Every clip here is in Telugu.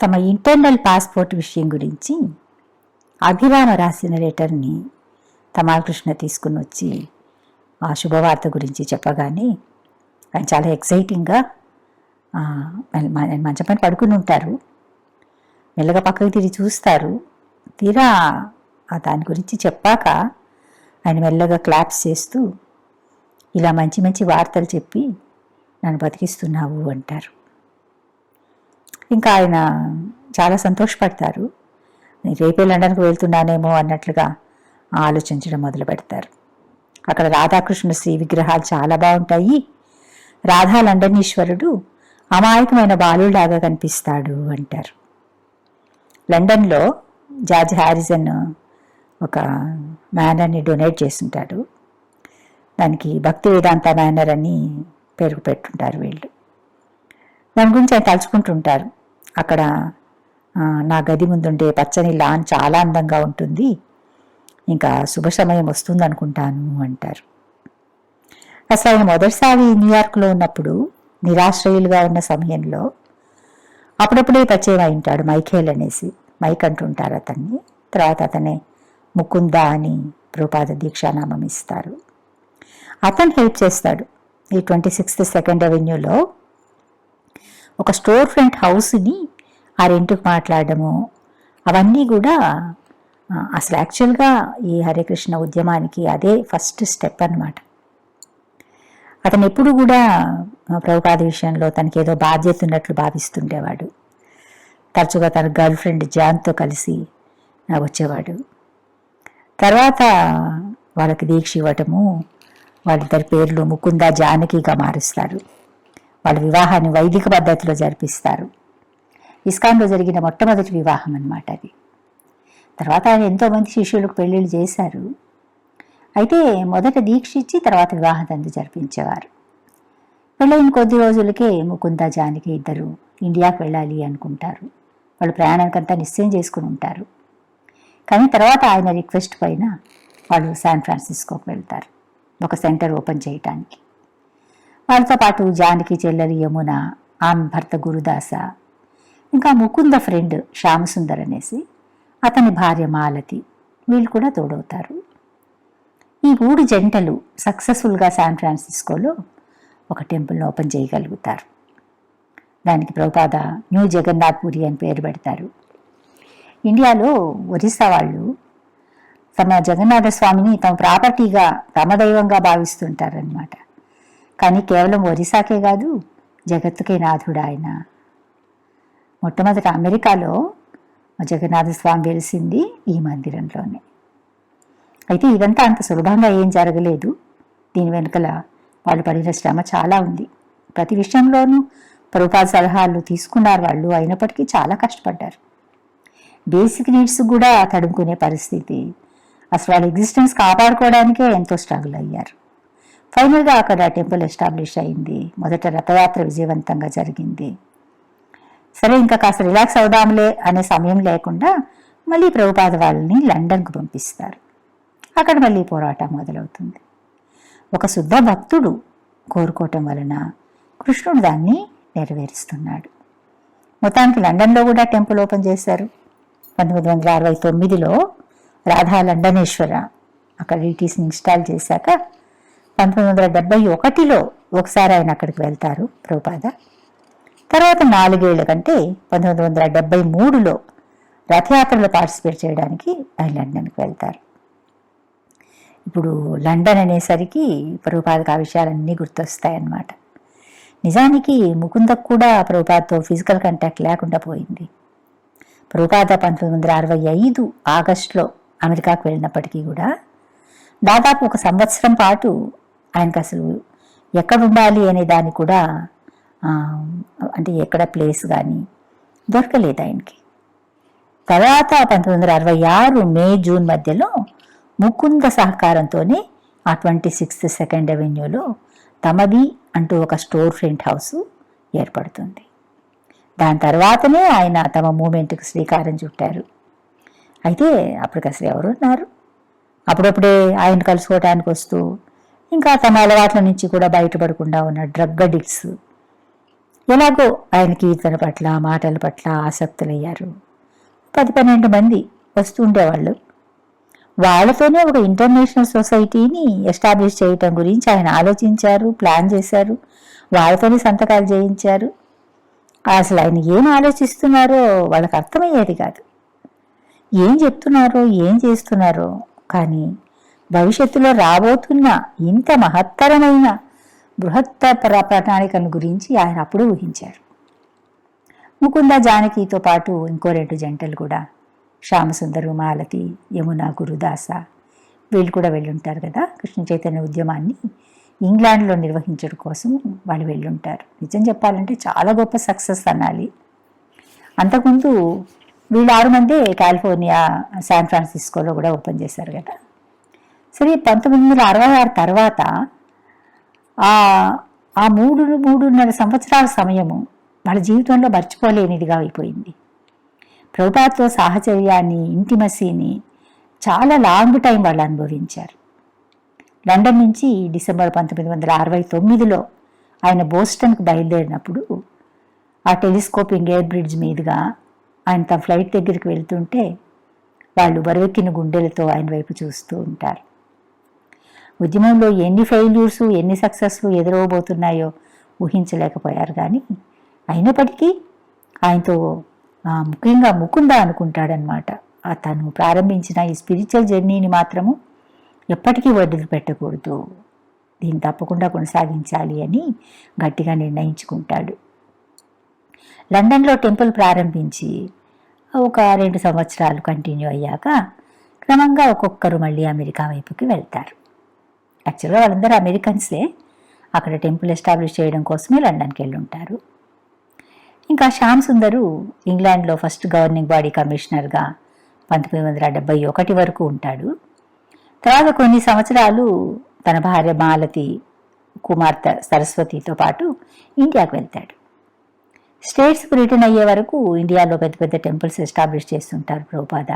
తమ ఇంటర్నల్ పాస్పోర్ట్ విషయం గురించి అభిరామ రాసిన లెటర్ని తమాలకృష్ణ తీసుకుని వచ్చి ఆ శుభవార్త గురించి చెప్పగానే ఆయన చాలా ఎక్సైటింగ్గా ఆ, మంచం పడుకుని ఉంటారు. మెల్లగా పక్కకి తిరిగి చూస్తారు. తీరా ఆ దాని గురించి చెప్పాక ఆయన మెల్లగా క్లాప్స్ చేస్తూ ఇలా మంచి మంచి వార్తలు చెప్పి నన్ను బతికిస్తున్నావు అంటారు. ఇంకా ఆయన చాలా సంతోషపడతారు. రేపే లండన్కి వెళ్తున్నానేమో అన్నట్లుగా ఆలోచించడం మొదలు పెడతారు. అక్కడ రాధాకృష్ణ శ్రీ విగ్రహాలు చాలా బాగుంటాయి. రాధా లండనీశ్వరుడు అమాయకమైన బాలులాగా కనిపిస్తాడు అంటారు. లండన్లో జార్జ్ హ్యారిసన్ ఒక మేనర్ని డొనేట్ చేస్తుంటాడు. దానికి భక్తి వేదాంత మేనర్ అని పేరు పెట్టుంటారు వీళ్ళు. దాని గురించి ఆయన తలుచుకుంటుంటారు. అక్కడ నా గది ముందుండే పచ్చని లాన్ చాలా అందంగా ఉంటుంది. ఇంకా శుభ సమయం వస్తుంది అనుకుంటాను అంటారు. అసలు ఆయన మొదటిసారి న్యూయార్క్లో ఉన్నప్పుడు నిరాశ్రయులుగా ఉన్న సమయంలో అప్పుడప్పుడే పరిచయం అయి ఉంటాడు మైఖేల్ అనేసి. మైక్ అంటుంటారు అతన్ని. తర్వాత అతనే ముకుంద అని ప్రూపాద దీక్షానామం ఇస్తారు. అతను హెల్ప్ చేస్తాడు ఈ ట్వంటీ సిక్స్త్ సెకండ్ అవెన్యూలో. ఒక స్టోర్ ఫ్రంట్ హౌస్ని ఆ రెంట్కి మాట్లాడము అవన్నీ కూడా అసలు యాక్చువల్గా ఈ హరికృష్ణ ఉద్యమానికి అదే ఫస్ట్ స్టెప్ అన్నమాట. అతను ఎప్పుడు కూడా ప్రభుపాద విషయంలో తనకి ఏదో బాధ్యత ఉన్నట్లు భావిస్తుండేవాడు. తరచుగా తన గర్ల్ ఫ్రెండ్ జాన్తో కలిసి వచ్చేవాడు. తర్వాత వాళ్ళకి దీక్ష ఇవ్వటము వాళ్ళిద్దరి పేర్లు ముకుంద జానకిగా మారుస్తారు. వాళ్ళ వివాహాన్ని వైదిక పద్ధతిలో జరిపిస్తారు. ఇస్కాన్లో జరిగిన మొట్టమొదటి వివాహం అన్నమాట అది. తర్వాత ఆయన ఎంతోమంది శిష్యులకు పెళ్ళిళ్ళు చేశారు. అయితే మొదట దీక్ష ఇచ్చి తర్వాత వివాహం తంతు జరిపించేవారు. పెళ్ళైన కొద్ది రోజులకే ముకుంద జానకి ఇద్దరు ఇండియాకి వెళ్ళాలి అనుకుంటారు. వాళ్ళు ప్రయాణానికంతా నిశ్చయం చేసుకుని ఉంటారు. కానీ తర్వాత ఆయన రిక్వెస్ట్ పైన వాళ్ళు శాన్ ఫ్రాన్సిస్కోకి వెళ్తారు. ఒక సెంటర్ ఓపెన్ చేయటానికి. వాళ్ళతో పాటు జానకి చెల్లెలు యమున ఆమె భర్త గురుదాస ఇంకా ముకుంద ఫ్రెండ్ శ్యామసుందర్ అనేసి అతని భార్య మాలతి వీళ్ళు కూడా తోడవుతారు. ఈ మూడు జంటలు సక్సెస్ఫుల్గా శాన్ ఫ్రాన్సిస్కోలో ఒక టెంపుల్ని ఓపెన్ చేయగలుగుతారు. దానికి ప్రభుపాద న్యూ జగన్నాథ్పురి అని పేరు పెడతారు. ఇండియాలో ఒరిస్సా వాళ్ళు తమ జగన్నాథ స్వామిని తమ ప్రాపర్టీగా తమ దైవంగా భావిస్తుంటారనమాట కానీ కేవలం ఒరిస్సాకే కాదు జగత్తుకే నాథుడు ఆయన. మొట్టమొదట అమెరికాలో జగన్నాథ స్వామి వెలిసింది ఈ మందిరంలోనే. అయితే ఇదంతా అంత సులభంగా ఏం జరగలేదు. దీని వెనుకల వాళ్ళు పడిన శ్రమ చాలా ఉంది. ప్రతి విషయంలోనూ ప్రభుపాద సలహాలు తీసుకున్నారు వాళ్ళు అయినప్పటికీ చాలా కష్టపడ్డారు. బేసిక్ నీడ్స్ కూడా తడుముకునే పరిస్థితి అసలు వాళ్ళ ఎగ్జిస్టెన్స్ కాపాడుకోవడానికే ఎంతో స్ట్రగుల్ అయ్యారు. ఫైనల్గా అక్కడ టెంపుల్ ఎస్టాబ్లిష్ అయింది. మొదట రథయాత్ర విజయవంతంగా జరిగింది. సరే ఇంకా కాస్త రిలాక్స్ అవుదాంలే అనే సమయం లేకుండా మళ్ళీ ప్రభుపాద వాళ్ళని లండన్కు పంపిస్తారు. అక్కడ మళ్ళీ పోరాటం మొదలవుతుంది. ఒక శుద్ధ భక్తుడు కోరుకోవటం వలన కృష్ణుడు దాన్ని నెరవేరుస్తున్నాడు. మొత్తానికి లండన్లో కూడా టెంపుల్ ఓపెన్ చేశారు. పంతొమ్మిది వందల అరవై తొమ్మిదిలో రాధా లండనేశ్వర అక్కడ ఈటీస్ని ఇన్స్టాల్ చేశాక పంతొమ్మిది వందల డెబ్బై ఒకటిలో ఒకసారి ఆయన అక్కడికి వెళ్తారు ప్రభుపాద. తర్వాత నాలుగేళ్ళ కంటే పంతొమ్మిది వందల డెబ్బై మూడులో రథయాత్రలో పార్టిసిపేట్ చేయడానికి ఆయన లండన్కి వెళ్తారు. ఇప్పుడు లండన్ అనేసరికి ప్రభుపాదకు ఆ విషయాలన్నీ గుర్తొస్తాయన్నమాట. నిజానికి ముకుందకు కూడా ప్రభుపాదతో ఫిజికల్ కాంటాక్ట్ లేకుండా పోయింది. ప్రభుపాద పంతొమ్మిది వందల అరవై ఐదు ఆగస్టులో అమెరికాకు వెళ్ళినప్పటికీ కూడా దాదాపు ఒక సంవత్సరం పాటు ఆయనకు అసలు ఎక్కడ ఉండాలి అనే దాన్ని కూడా అంటే ఎక్కడ ప్లేస్ కానీ దొరకలేదు ఆయనకి. తర్వాత పంతొమ్మిది వందల అరవై ఆరు మే జూన్ మధ్యలో ముకుంద సహకారంతోనే ఆ ట్వంటీ సిక్స్త్ సెకండ్ అవెన్యూలో తమది అంటూ ఒక స్టోర్ ఫ్రంట్ హౌస్ ఏర్పడుతుంది. దాని తర్వాతనే ఆయన తమ మూమెంట్కి శ్రీకారం చుట్టారు. అయితే అప్పటికి అసలు ఎవరున్నారు అప్పుడప్పుడే ఆయన కలుసుకోవటానికి వస్తూ ఇంకా తమ అలవాట్ల నుంచి కూడా బయటపడకుండా ఉన్న డ్రగ్ అడిక్ట్స్ ఎలాగో ఆయన కీర్తన పట్ల మాటల పట్ల ఆసక్తులయ్యారు. పది పన్నెండు మంది వస్తూ ఉండేవాళ్ళు. వాళ్ళతోనే ఒక ఇంటర్నేషనల్ సొసైటీని ఎస్టాబ్లిష్ చేయటం గురించి ఆయన ఆలోచించారు ప్లాన్ చేశారు వాళ్ళతోనే సంతకాలు చేయించారు. అసలు ఆయన ఏం ఆలోచిస్తున్నారో వాళ్ళకి అర్థమయ్యేది కాదు. ఏం చెప్తున్నారో ఏం చేస్తున్నారో కానీ భవిష్యత్తులో రాబోతున్న ఇంత మహత్తరమైన బృహత్తర ప్రణాళికను గురించి ఆయన అప్పుడు ఊహించారు. ముకుంద జానకితో పాటు ఇంకో రెండు జంటలు కూడా శ్యామసుందరు మాలతి యమున గురుదాస వీళ్ళు కూడా వెళ్ళుంటారు కదా కృష్ణ చైతన్య ఉద్యమాన్ని ఇంగ్లాండ్లో నిర్వహించడం కోసం వాళ్ళు వెళ్ళుంటారు. నిజం చెప్పాలంటే చాలా గొప్ప సక్సెస్ అనాలి. అంతకుముందు వీళ్ళు ఆరు మంది కాలిఫోర్నియా శాన్ ఫ్రాన్సిస్కోలో కూడా ఓపెన్ చేశారు కదా. సరే పంతొమ్మిది వందల అరవై ఆరు తర్వాత ఆ ఆ మూడు మూడున్నర సంవత్సరాల సమయము వాళ్ళ జీవితంలో మర్చిపోలేనిదిగా అయిపోయింది. ప్రభుపాతో సాహచర్యాన్ని ఇంటిమసీని చాలా లాంగ్ టైం వాళ్ళు అనుభవించారు. లండన్ నుంచి డిసెంబర్ పంతొమ్మిది వందల అరవై తొమ్మిదిలో ఆయన బోస్టన్కు బయలుదేరినప్పుడు ఆ టెలిస్కోపింగ్ ఎయిర్ బ్రిడ్జ్ మీదుగా ఆయన తన ఫ్లైట్ దగ్గరికి వెళ్తుంటే వాళ్ళు బరువెక్కిన గుండెలతో ఆయన వైపు చూస్తూ ఉంటారు. ఉద్యమంలో ఎన్ని ఫెయిల్యూర్స్ ఎన్ని సక్సెస్లు ఎదురవబోతున్నాయో ఊహించలేకపోయారు కానీ అయినప్పటికీ ఆయనతో ముఖ్యంగా ముకుంద అనుకుంటాడనమాట తను ప్రారంభించిన ఈ స్పిరిచువల్ జర్నీని మాత్రము ఎప్పటికీ వదిలిపెట్టకూడదు. దీన్ని తప్పకుండా కొనసాగించాలి అని గట్టిగా నిర్ణయించుకుంటాడు. లండన్లో టెంపుల్ ప్రారంభించి ఒక రెండు సంవత్సరాలు కంటిన్యూ అయ్యాక క్రమంగా ఒక్కొక్కరు మళ్ళీ అమెరికా వైపుకి వెళ్తారు. యాక్చువల్గా వాళ్ళందరూ అమెరికన్స్లే అక్కడ టెంపుల్ ఎస్టాబ్లిష్ చేయడం కోసమే లండన్కి వెళ్ళి ఉంటారు ఇంకా శ్యామ్ సుందరు ఇంగ్లాండ్లో ఫస్ట్ గవర్నింగ్ బాడీ కమిషనర్గా పంతొమ్మిది వందల డెబ్బై ఒకటి వరకు ఉంటాడు. తర్వాత కొన్ని సంవత్సరాలు తన భార్య మాలతి కుమార్తె సరస్వతితో పాటు ఇండియాకు వెళ్తాడు. స్టేట్స్కు రిటర్న్ అయ్యే వరకు ఇండియాలో పెద్ద పెద్ద టెంపుల్స్ ఎస్టాబ్లిష్ చేస్తుంటారు ప్రభుపాద.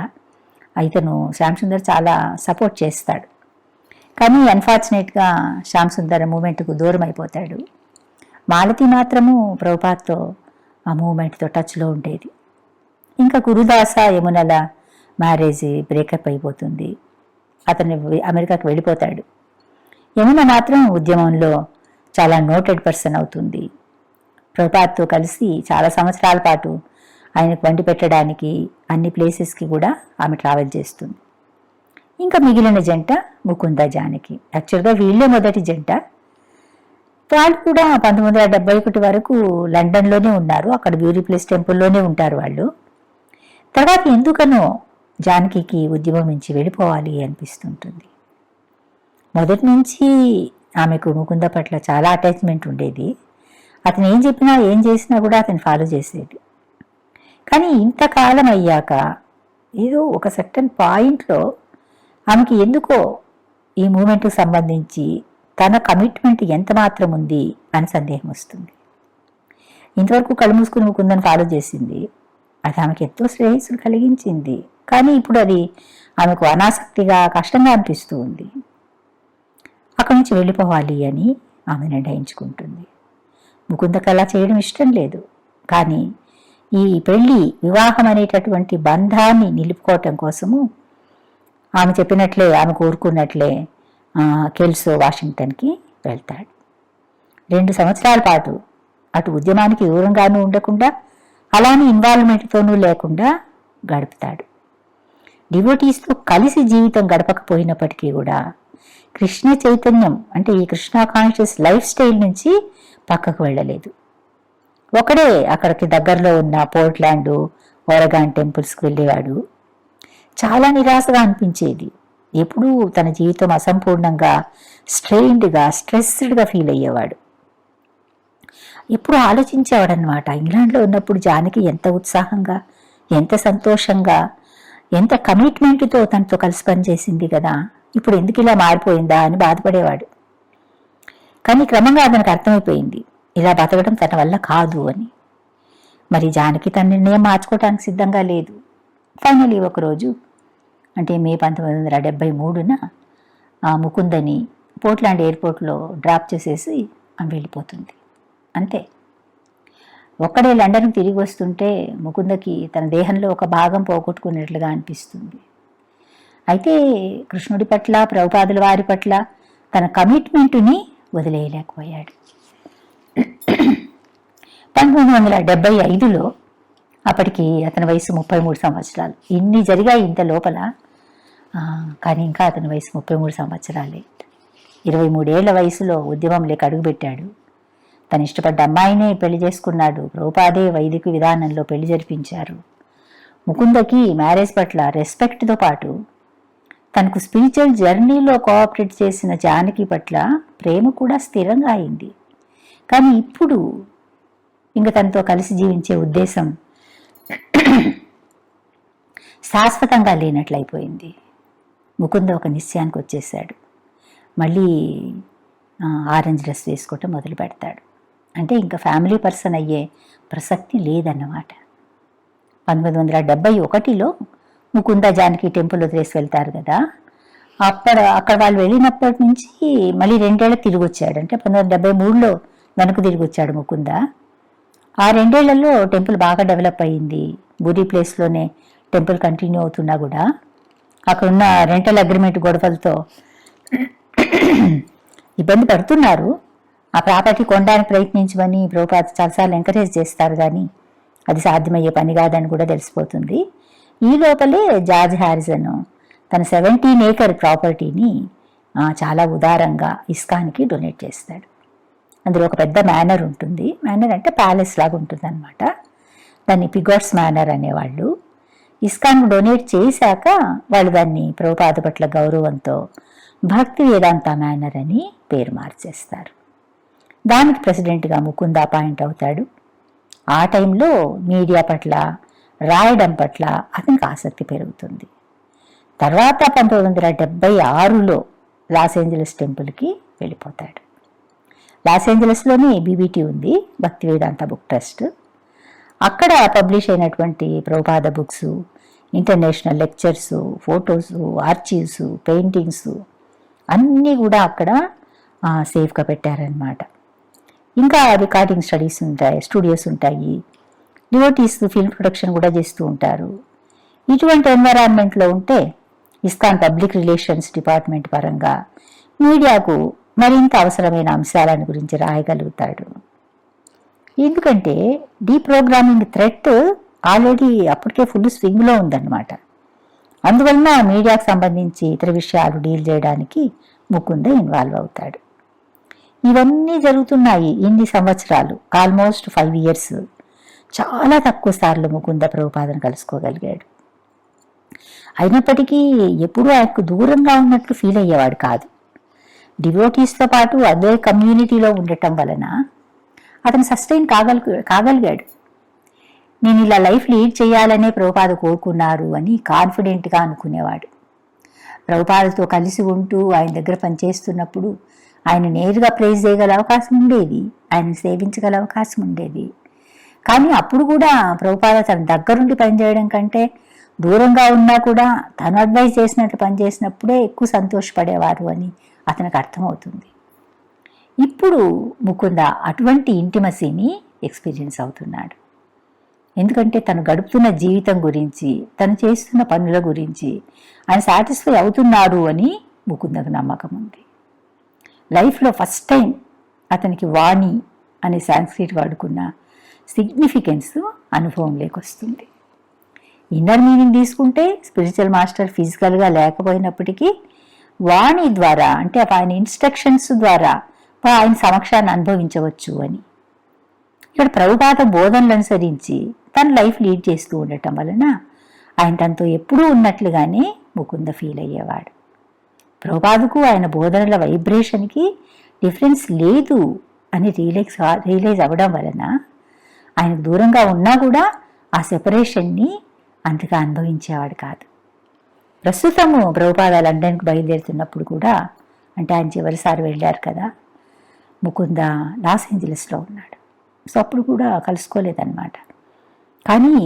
అయితేను శ్యామ్ సుందర్ చాలా సపోర్ట్ చేస్తాడు. కానీ అన్ఫార్చునేట్గా శ్యామ్ సుందర్ మూమెంట్కు దూరం అయిపోతాడు. మాలతి మాత్రము ప్రభుపాత్తో ఆ మూమెంట్తో టచ్లో ఉండేది. ఇంకా గురుదాస యమునల మ్యారేజ్ బ్రేకప్ అయిపోతుంది. అతను అమెరికాకు వెళ్ళిపోతాడు. యమున మాత్రం ఉద్యమంలో చాలా నోటెడ్ పర్సన్ అవుతుంది. ప్రభుపాత్తో కలిసి చాలా సంవత్సరాల పాటు ఆయనకు వండి పెట్టడానికి అన్ని ప్లేసెస్కి కూడా ఆమె ట్రావెల్ చేస్తుంది. ఇంకా మిగిలిన జంట ముకుంద జానకి. యాక్చువల్గా వీళ్ళే మొదటి జంట. వాళ్ళు కూడా పంతొమ్మిది వందల డెబ్బై ఒకటి వరకు లండన్లోనే ఉన్నారు. అక్కడ బ్యూరీ ప్లేస్ టెంపుల్లోనే ఉంటారు వాళ్ళు. తర్వాత ఎందుకనో జానకి ఉద్యమం నుంచి వెళ్ళిపోవాలి అనిపిస్తుంటుంది. మొదటి నుంచి ఆమెకు ముకుంద పట్ల చాలా అటాచ్మెంట్ ఉండేది. అతను ఏం చెప్పినా ఏం చేసినా కూడా అతను ఫాలో చేసేది. కానీ ఇంతకాలం అయ్యాక ఏదో ఒక సర్టన్ పాయింట్లో ఆమెకి ఎందుకో ఈ మూమెంట్కు సంబంధించి తన కమిట్మెంట్ ఎంత మాత్రం ఉంది అని సందేహం వస్తుంది. ఇంతవరకు కళ్ళు మూసుకుని ముకుందని ఫాలో చేసింది. అది ఆమెకు ఎంతో శ్రేయస్సులు కలిగించింది. కానీ ఇప్పుడు అది ఆమెకు అనాసక్తిగా కష్టంగా అనిపిస్తూ ఉంది. అక్కడి నుంచి వెళ్ళిపోవాలి అని ఆమె నిర్ణయించుకుంటుంది. ముకుందకు అలా చేయడం ఇష్టం లేదు. కానీ ఈ పెళ్ళి వివాహం అనేటటువంటి బంధాన్ని నిలుపుకోవటం కోసము ఆమె చెప్పినట్లే ఆమె కోరుకున్నట్లే కెల్సో వాషింగ్టన్కి వెళ్తాడు. రెండు సంవత్సరాల పాటు అటు ఉద్యమానికి దూరంగానూ ఉండకుండా అలానే ఇన్వాల్వ్మెంట్తోనూ లేకుండా గడుపుతాడు. డివోటీస్తో కలిసి జీవితం గడపకపోయినప్పటికీ కూడా కృష్ణ చైతన్యం అంటే ఈ కృష్ణ కాన్షియస్ లైఫ్ స్టైల్ నుంచి పక్కకు వెళ్ళలేదు. ఒకడే అక్కడికి దగ్గరలో ఉన్న పోర్ట్లాండ్ ఓరగాన్ టెంపుల్స్కి వెళ్ళేవాడు. చాలా నిరాశగా అనిపించేది. ఎప్పుడూ తన జీవితం అసంపూర్ణంగా స్ట్రెయిన్డ్గా స్ట్రెస్డ్గా ఫీల్ అయ్యేవాడు. ఎప్పుడు ఆలోచించేవాడనమాట ఇంగ్లాండ్లో ఉన్నప్పుడు జానకి ఎంత ఉత్సాహంగా ఎంత సంతోషంగా ఎంత కమిట్మెంట్తో తనతో కలిసి పనిచేసింది కదా! ఇప్పుడు ఎందుకు ఇలా మారిపోయిందా అని బాధపడేవాడు. కానీ క్రమంగా అతనికి అర్థమైపోయింది. ఇలా బతకడం తన వల్ల కాదు అని. మరి జానకి తన నిర్ణయం మార్చుకోవడానికి సిద్ధంగా లేదు. ఫైనలీ ఒకరోజు అంటే మే పంతొమ్మిది వందల డెబ్బై మూడున ఆ ముకుందని పోర్ట్లాండ్ ఎయిర్పోర్ట్లో డ్రాప్ చేసేసి ఆమె వెళ్ళిపోతుంది. అంతే. ఒక్కడే లండన్కి తిరిగి వస్తుంటే ముకుందకి తన దేహంలో ఒక భాగం పోగొట్టుకున్నట్లుగా అనిపిస్తుంది. అయితే కృష్ణుడి పట్ల ప్రభుపాదుల వారి పట్ల తన కమిట్మెంటుని వదిలేయలేకపోయాడు. పంతొమ్మిది వందల డెబ్బై ఐదులో అప్పటికి అతని వయసు ముప్పై మూడు సంవత్సరాలు. ఇన్ని జరిగాయి ఇంత లోపల కానీ ఇంకా అతని వయసు ముప్పై మూడు సంవత్సరాలే. ఇరవై మూడేళ్ళ వయసులో ఉద్యమంలోకి అడుగుపెట్టాడు. తను ఇష్టపడ్డ అమ్మాయినే పెళ్ళి చేసుకున్నాడు. ప్రభుపాదే వైదిక విధానంలో పెళ్ళి జరిపించారు. ముకుందకి మ్యారేజ్ పట్ల రెస్పెక్ట్తో పాటు తనకు స్పిరిచువల్ జర్నీలో కోఆపరేట్ చేసిన జానకి పట్ల ప్రేమ కూడా స్థిరంగా అయింది. కానీ ఇప్పుడు ఇంక తనతో కలిసి జీవించే ఉద్దేశం శాశ్వతంగా లేనట్లయిపోయింది. ముకుంద ఒక నిశ్చయానికి వచ్చేసాడు. మళ్ళీ ఆరెంజ్ డ్రెస్ వేసుకోవటం మొదలు పెడతాడు. అంటే ఇంకా ఫ్యామిలీ పర్సన్ అయ్యే ప్రసక్తి లేదన్నమాట. పంతొమ్మిది వందల డెబ్బై ఒకటిలో ముకుంద జానకి టెంపుల్ వదిలేసి వెళ్తారు కదా. అక్కడ అక్కడ వాళ్ళు వెళ్ళినప్పటి నుంచి మళ్ళీ రెండేళ్ళ తిరిగి వచ్చాడు అంటే పంతొమ్మిది వందల డెబ్బై మూడులో వెనక్కు తిరిగి వచ్చాడు ముకుంద. ఆ రెండేళ్ళలో టెంపుల్ బాగా డెవలప్ అయ్యింది బురి ప్లేస్లోనే టెంపుల్ కంటిన్యూ అవుతున్నా కూడా. అక్కడున్న రెంటల్ అగ్రిమెంట్ గొడవలతో ఇబ్బంది పడుతున్నారు. ఆ ప్రాపర్టీ కొనడానికి ప్రయత్నించమని ప్రభుపాత చాలాసార్లు ఎంకరేజ్ చేస్తారు కానీ అది సాధ్యమయ్యే పని కాదని కూడా తెలిసిపోతుంది. ఈ లోపలే జార్జ్ హ్యారిసన్ తన సెవెంటీన్ ఏకర్ ప్రాపర్టీని చాలా ఉదారంగా ఇస్కాన్కి డొనేట్ చేస్తాడు. అందులో ఒక పెద్ద మేనర్ ఉంటుంది. మేనర్ అంటే ప్యాలెస్ లాగా ఉంటుంది అనమాట దాన్ని పిగోట్స్ మేనర్ అనేవాళ్ళు. ఇస్కాన్ డొనేట్ చేశాక వాళ్ళు దాన్ని ప్రభుపాద పట్ల గౌరవంతో భక్తి వేదాంత మేనర్ అని పేరు మార్చేస్తారు. దానికి ప్రెసిడెంట్గా ముకుంద అపాయింట్ అవుతాడు. ఆ టైంలో మీడియా పట్ల రాయడం పట్ల అతనికి ఆసక్తి పెరుగుతుంది. తర్వాత పంతొమ్మిది వందల డెబ్బై ఆరులో లాస్ ఏంజలస్ టెంపుల్కి వెళ్ళిపోతాడు. లాస్ ఏంజలస్లోనే బీబీటీ ఉంది భక్తి వేదాంత బుక్ ట్రస్ట్. అక్కడ పబ్లిష్ అయినటువంటి Prabhupada books international lectures photos archives paintings అన్నీ కూడా అక్కడ సేఫ్గా పెట్టారనమాట ఇంకా రికార్డింగ్ స్టడీస్ ఉంటాయి స్టూడియోస్ ఉంటాయి. డివోటీస్ ఫిల్మ్ ప్రొడక్షన్ కూడా చేస్తూ ఉంటారు. ఇటువంటి ఎన్వైరాన్మెంట్లో ఉంటే ఇస్కాన్ పబ్లిక్ రిలేషన్స్ డిపార్ట్మెంట్ పరంగా. మీడియాకు మరింత అవసరమైన అంశాలను గురించి రాయగలుగుతాడు. ఎందుకంటే డీప్రోగ్రామింగ్ థ్రెట్ ఆల్రెడీ అప్పటికే ఫుల్ స్వింగ్లో ఉందన్నమాట. అందువలన మీడియాకు సంబంధించి ఇతర విషయాలు డీల్ చేయడానికి ముకుంద ఇన్వాల్వ్ అవుతాడు. ఇవన్నీ జరుగుతున్నాయి ఇన్ని సంవత్సరాలు ఆల్మోస్ట్ ఫైవ్ ఇయర్స్ చాలా తక్కువ సార్లు ముకుంద ప్రభుపాదను కలుసుకోగలిగాడు. అయినప్పటికీ ఎప్పుడూ ఆయనకు దూరంగా ఉన్నట్లు ఫీల్ అయ్యేవాడు కాదు. డివోటీస్తో పాటు అదే కమ్యూనిటీలో ఉండటం వలన అతను సస్టైన్ కాగల్ కాగలిగాడు. నేను ఇలా లైఫ్ లీడ్ చేయాలనే ప్రభుపాద కోరుకున్నారు అని కాన్ఫిడెంట్గా అనుకునేవాడు. ప్రభుపాదతో కలిసి ఉంటూ ఆయన దగ్గర పనిచేస్తున్నప్పుడు ఆయన నేరుగా ప్రైజ్ చేయగల అవకాశం ఉండేది. ఆయన సేవించగల అవకాశం ఉండేది. కానీ అప్పుడు కూడా ప్రభుపాద తన దగ్గరుండి పనిచేయడం కంటే దూరంగా ఉన్నా కూడా తను అడ్వైజ్ చేసినట్లు పనిచేసినప్పుడే ఎక్కువ సంతోషపడేవారు అని అతనికి అర్థమవుతుంది. ఇప్పుడు ముకుంద అటువంటి ఇంటిమసీని ఎక్స్పీరియన్స్ అవుతున్నాడు. ఎందుకంటే తను గడుపుతున్న జీవితం గురించి తను చేస్తున్న పనుల గురించి ఆయన సాటిస్ఫై అవుతున్నారు అని ముకుందకు నమ్మకం ఉంది. లైఫ్లో ఫస్ట్ టైం అతనికి వాణి అనే సాంస్క్రిట్ వాడుకున్న సిగ్నిఫికెన్స్ అనుభవం వస్తుంది ఇన్నర్ మీనింగ్ తీసుకుంటే స్పిరిచువల్ మాస్టర్ ఫిజికల్గా లేకపోయినప్పటికీ వాణి ద్వారా అంటే ఆయన ఇన్స్ట్రక్షన్స్ ద్వారా ఆయన సమక్షాన్ని అనుభవించవచ్చు అని. ఇక్కడ ప్రభుపాద బోధనలు అనుసరించి తన లైఫ్ లీడ్ చేస్తూ ఉండటం వలన ఆయన తనతో ఎప్పుడూ ఉన్నట్లుగానే ముకుంద ఫీల్ అయ్యేవాడు. ప్రభుపాదకు ఆయన బోధనల వైబ్రేషన్కి డిఫరెన్స్ లేదు అని రియలైజ్ రియలైజ్ అవ్వడం వలన ఆయన దూరంగా ఉన్నా కూడా ఆ సెపరేషన్ని అంతగా అనుభవించేవాడు కాదు. ప్రస్తుతము ప్రభుపాద లండన్కి బయలుదేరుతున్నప్పుడు కూడా అంటే ఆయన చివరిసారి వెళ్ళారు కదా ముకుంద లాస్ ఏంజలస్లో ఉన్నాడు. సో అప్పుడు కూడా కలుసుకోలేదన్నమాట. కానీ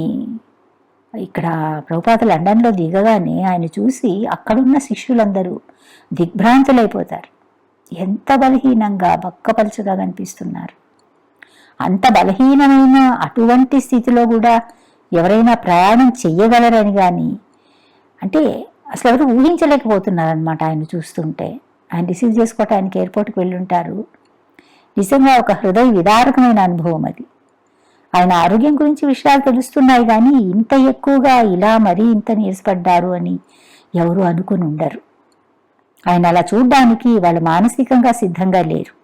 ఇక్కడ ప్రభుపాత లండన్లో దిగగానే ఆయన చూసి అక్కడున్న శిష్యులందరూ దిగ్భ్రాంతులైపోతారు. ఎంత బలహీనంగా బక్కపలుచగా కనిపిస్తున్నారు. అంత బలహీనమైన అటువంటి స్థితిలో కూడా ఎవరైనా ప్రయాణం చెయ్యగలరని కానీ అంటే అసలు ఎవరు ఊహించలేకపోతున్నారనమాట ఆయన చూస్తుంటే. ఆయన రిసీవ్ చేసుకోవటానికి ఎయిర్పోర్ట్కి వెళ్ళుంటారు. నిజంగా ఒక హృదయ విదారకమైన అనుభవం అది. ఆయన ఆరోగ్యం గురించి విషయాలు తెలుస్తున్నాయి కానీ ఇంత ఎక్కువగా ఇలా మరీ ఇంత నీరసపడ్డారు అని ఎవరు అనుకుని ఉండరు. ఆయన అలా చూడ్డానికి వాళ్ళు మానసికంగా సిద్ధంగా లేరు.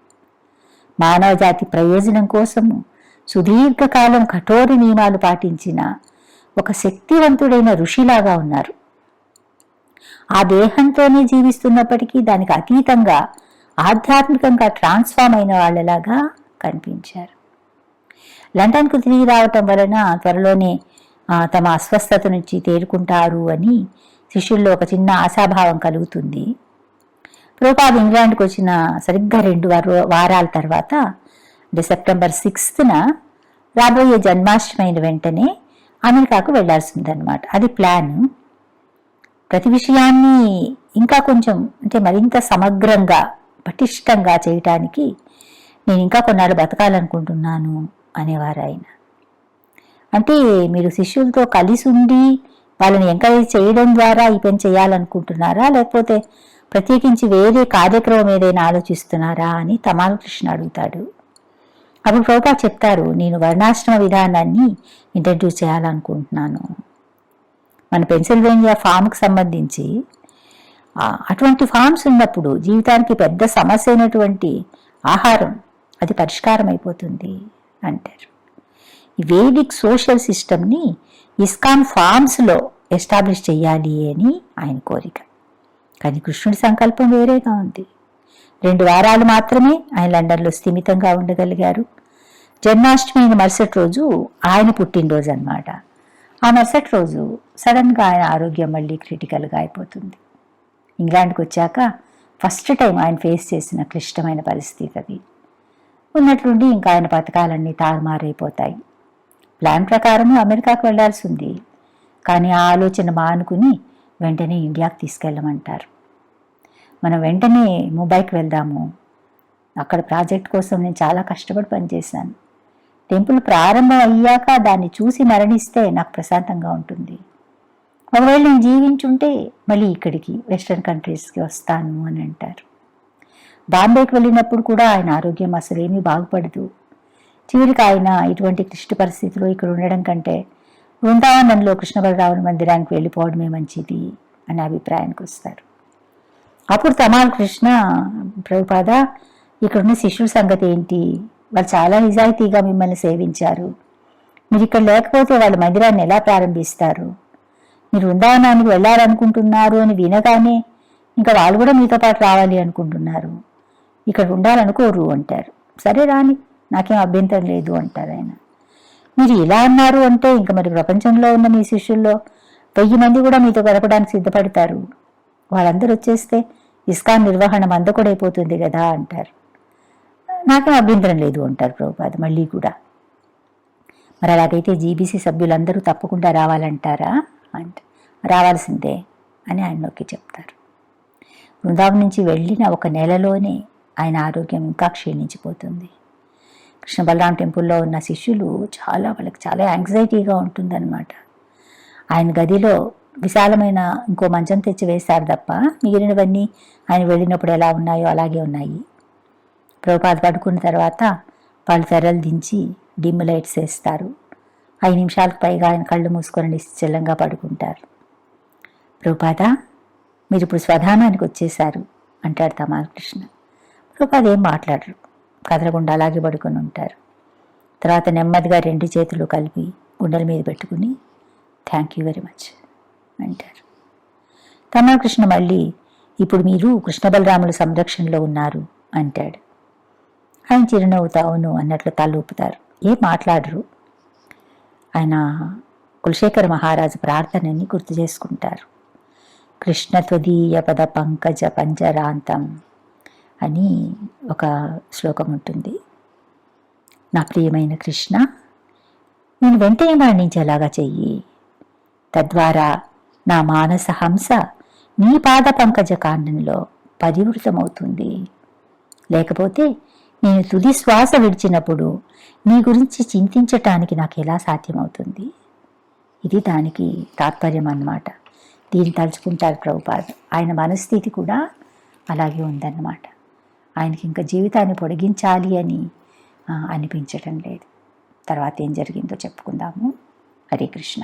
మానవ జాతి ప్రయోజనం కోసము సుదీర్ఘకాలం కఠోర నియమాలు పాటించిన ఒక శక్తివంతుడైన ఋషిలాగా ఉన్నారు. ఆ దేహంతోనే జీవిస్తున్నప్పటికీ దానికి అతీతంగా ఆధ్యాత్మికంగా ట్రాన్స్ఫార్మ్ అయిన వాళ్ళలాగా కనిపించారు. లండన్కు తిరిగి రావటం వలన త్వరలోనే తమ అస్వస్థత నుంచి తేరుకుంటారు అని శిష్యుల్లో ఒక చిన్న ఆశాభావం కలుగుతుంది. ప్రభుపాద్ ఇంగ్లాండ్కి వచ్చిన సరిగ్గా రెండు వారాల తర్వాత అంటే సెప్టెంబర్ సిక్స్త్న రాబోయే జన్మాష్టమి అయిన వెంటనే అమెరికాకు వెళ్ళాల్సిందనమాట అది ప్లాన్. ప్రతి విషయాన్ని ఇంకా కొంచెం అంటే మరింత సమగ్రంగా పటిష్టంగా చేయటానికి నేను ఇంకా కొన్నాళ్ళు బతకాలనుకుంటున్నాను అనేవారు ఆయన అంటే మీరు శిష్యులతో కలిసి ఉండి వాళ్ళని ఎంకరేజ్ చేయడం ద్వారా ఈ పని చేయాలనుకుంటున్నారా? లేకపోతే ప్రత్యేకించి వేరే కార్యక్రమం ఏదైనా ఆలోచిస్తున్నారా అని తమాల కృష్ణ అడుగుతాడు. అప్పుడు ప్రభుపా చెప్తారు నేను వర్ణాశ్రమ విధానాన్ని ఇంట్రడ్యూస్ చేయాలనుకుంటున్నాను. మన పెన్సిల్వేనియా ఫామ్కి సంబంధించి అటువంటి ఫామ్స్ ఉన్నప్పుడు జీవితానికి పెద్ద సమస్య అయినటువంటి ఆహారం అది పరిష్కారం అయిపోతుంది అంటారు. ఈ వేదిక్ సోషల్ సిస్టమ్ని ఇస్కాన్ ఫామ్స్లో ఎస్టాబ్లిష్ చేయాలి అని ఆయన కోరిక. కానీ కృష్ణుడి సంకల్పం వేరేగా ఉంది. రెండు వారాలు మాత్రమే ఆయన లండన్లో స్థిమితంగా ఉండగలిగారు. జన్మాష్టమి మరుసటి రోజు ఆయన పుట్టినరోజు అనమాట ఆ మరుసటి రోజు సడన్గా ఆయన ఆరోగ్యం మళ్ళీ క్రిటికల్గా అయిపోతుంది. ఇంగ్లాండ్కి వచ్చాక ఫస్ట్ టైం ఆయన ఫేస్ చేసిన క్లిష్టమైన పరిస్థితి అది ఉన్నట్లుండి ఇంకా ఆయన పథకాలన్నీ తారుమారైపోతాయి. ప్లాన్ ప్రకారం అమెరికాకు వెళ్ళాల్సి ఉంది కానీ ఆ ఆలోచన మానుకుని వెంటనే ఇండియాకు తీసుకెళ్ళమంటారు. మనం వెంటనే ముంబైకి వెళ్దాము. అక్కడ ప్రాజెక్ట్ కోసం నేను చాలా కష్టపడి పనిచేశాను. టెంపుల్ ప్రారంభం అయ్యాక దాన్ని చూసి మరణిస్తే నాకు ప్రశాంతంగా ఉంటుంది. ఒకవేళ నేను జీవించుంటే మళ్ళీ ఇక్కడికి వెస్ట్రన్ కంట్రీస్కి వస్తాను అని అంటారు. బాంబేకి వెళ్ళినప్పుడు కూడా ఆయన ఆరోగ్యం అసలేమీ బాగుపడదు. చివరికి ఆయన ఇటువంటి క్లిష్ట పరిస్థితిలో ఇక్కడ ఉండడం కంటే బృందావనంలో కృష్ణబలరావుని మందిరానికి వెళ్ళిపోవడమే మంచిది అనే అభిప్రాయానికి వస్తారు. అప్పుడు తమాల్ కృష్ణ ప్రభుపాద ఇక్కడున్న శిష్యుల సంగతి ఏంటి? వాళ్ళు చాలా నిజాయితీగా మిమ్మల్ని సేవించారు. మీరు ఇక్కడ లేకపోతే వాళ్ళ మందిరాన్ని ఎలా ప్రారంభిస్తారు? మీరు వృందావనానికి వెళ్ళాలనుకుంటున్నారు అని వినగానే ఇంకా వాళ్ళు కూడా మీతో పాటు రావాలి అనుకుంటున్నారు. ఇక్కడ ఉండాలనుకోరు అంటారు. సరే రాని నాకేం అభ్యంతరం లేదు అంటారు ఆయన. మీరు ఇలా అన్నారు అంటే ఇంకా మరి ప్రపంచంలో ఉన్న మీ శిష్యుల్లో వెయ్యి మంది కూడా మీతో గడపడానికి సిద్ధపడతారు. వాళ్ళందరూ వచ్చేస్తే ఇస్కాన్ నిర్వహణ మందకుడైపోతుంది కదా అంటారు. నాకేం అభ్యంతరం లేదు అంటారు ప్రభుపాద మళ్ళీ కూడా. మరి అలాగైతే జీబీసీ సభ్యులందరూ తప్పకుండా రావాలంటారా? అంటే రావాల్సిందే అని ఆయన నొక్కి చెప్తారు. బృందావనం నుంచి వెళ్ళిన ఒక నెలలోనే ఆయన ఆరోగ్యం ఇంకా క్షీణించిపోతుంది. కృష్ణ బలరాం టెంపుల్లో ఉన్న శిష్యులు చాలా వాళ్ళకి చాలా యాంగ్జైటీగా ఉంటుందన్నమాట. ఆయన గదిలో విశాలమైన ఇంకో మంచం తెచ్చి వేశారు తప్ప మిగిలినవన్నీ ఆయన వెళ్ళినప్పుడు ఎలా ఉన్నాయో అలాగే ఉన్నాయి. ప్రభుపాద పడుకున్న తర్వాత వాళ్ళు తెరలు దించి డిమ్ లైట్స్ వేస్తారు. ఐదు నిమిషాలకు పైగా ఆయన కళ్ళు మూసుకొని నిశ్చలంగా పడుకుంటారు. ప్రభుపాద మీరు ఇప్పుడు స్వధానానికి వచ్చేశారు అంటాడు తమాలకృష్ణ ప్రభుపాద ఏం మాట్లాడరు కదలకుండా అలాగే పడుకొని ఉంటారు. తర్వాత నెమ్మదిగా రెండు చేతులు కలిపి గుండెల మీద పెట్టుకుని థ్యాంక్ యూ వెరీ మచ్ అంటారు. తమాలకృష్ణ మళ్ళీ ఇప్పుడు మీరు కృష్ణ బలరాముల సంరక్షణలో ఉన్నారు అంటాడు. ఆయన చిరునవ్వుతా అవును అన్నట్లు తలూపుతారు. ఏం మాట్లాడరు ఆయన కులశేఖర మహారాజు ప్రార్థనని గుర్తు చేసుకుంటారు. కృష్ణ త్వదీయ పద పంకజ పంజరాంతం అని ఒక శ్లోకం ఉంటుంది. నా ప్రియమైన కృష్ణ నేను వెంటనే మరణించేలాగా చెయ్యి. తద్వారా నా మానస హంస నీ పాద పంకజ కాండంలో పరివృతమవుతుంది. లేకపోతే నేను తుది శ్వాస విడిచినప్పుడు నీ గురించి చింతించటానికి నాకు ఎలా సాధ్యమవుతుంది? ఇది దానికి తాత్పర్యం అన్నమాట. దీన్ని తలుచుకుంటారు ప్రభుపాద్. ఆయన మనస్థితి కూడా అలాగే ఉందన్నమాట. ఆయనకి ఇంకా జీవితాన్ని పొడిగించాలి అని అనిపించటం లేదు. తర్వాత ఏం జరిగిందో చెప్పుకుందాము. హరే కృష్ణ.